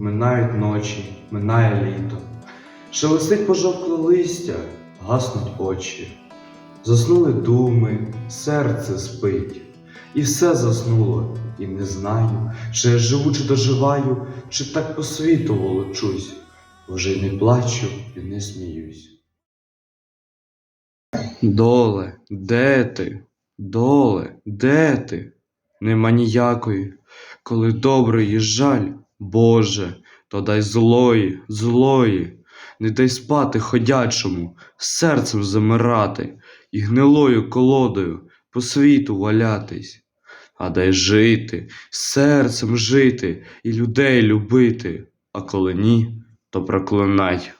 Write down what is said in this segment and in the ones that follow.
минають ночі, минає літо. Шелестить пожовкле листя, гаснуть очі. Заснули думи, серце спить, і все заснуло, і не знаю, чи я живу, чи доживаю, чи так по світу волочусь, вже й не плачу і не сміюсь. Доле, де ти? Доле, де ти? Нема ніякої, коли доброї жаль, Боже, то дай злої, злої, не дай спати ходячому, серцем замирати і гнилою колодою по світу валятись, а дай жити, серцем жити і людей любити, а коли ні, то проклинай.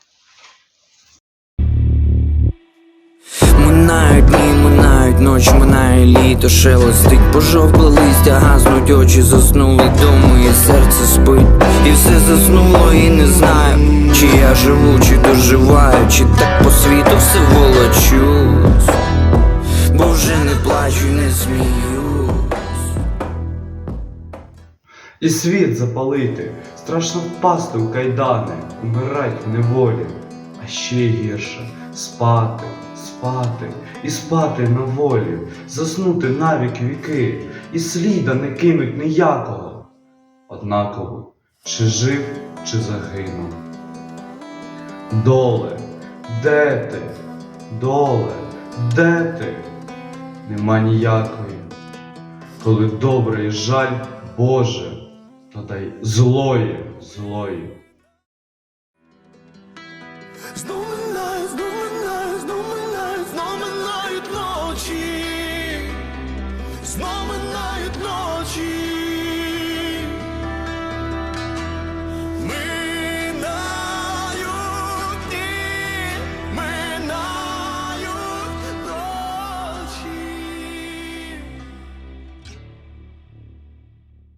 Минають літо, шелестить пожовкле листя, гаснуть очі, заснули думи, і серце спить, і все заснуло, і не знаю, чи я живу, чи доживаю, чи так по світу все волочусь, бо вже не плачу, не сміюсь. І світ запалити, страшно впасти у кайдани, умирать в неволі, ще гірше спати, спати і спати на волі, заснути навік віки, і сліда не кинуть ніякого. Однаково, чи жив, чи загинув. Доле, де ти? Доле, де ти? Нема ніякої. Коли добрий жаль, Боже, то дай злої, злої знов минає, знов минає, знов минає, знов минають ночі, знов минають ночі.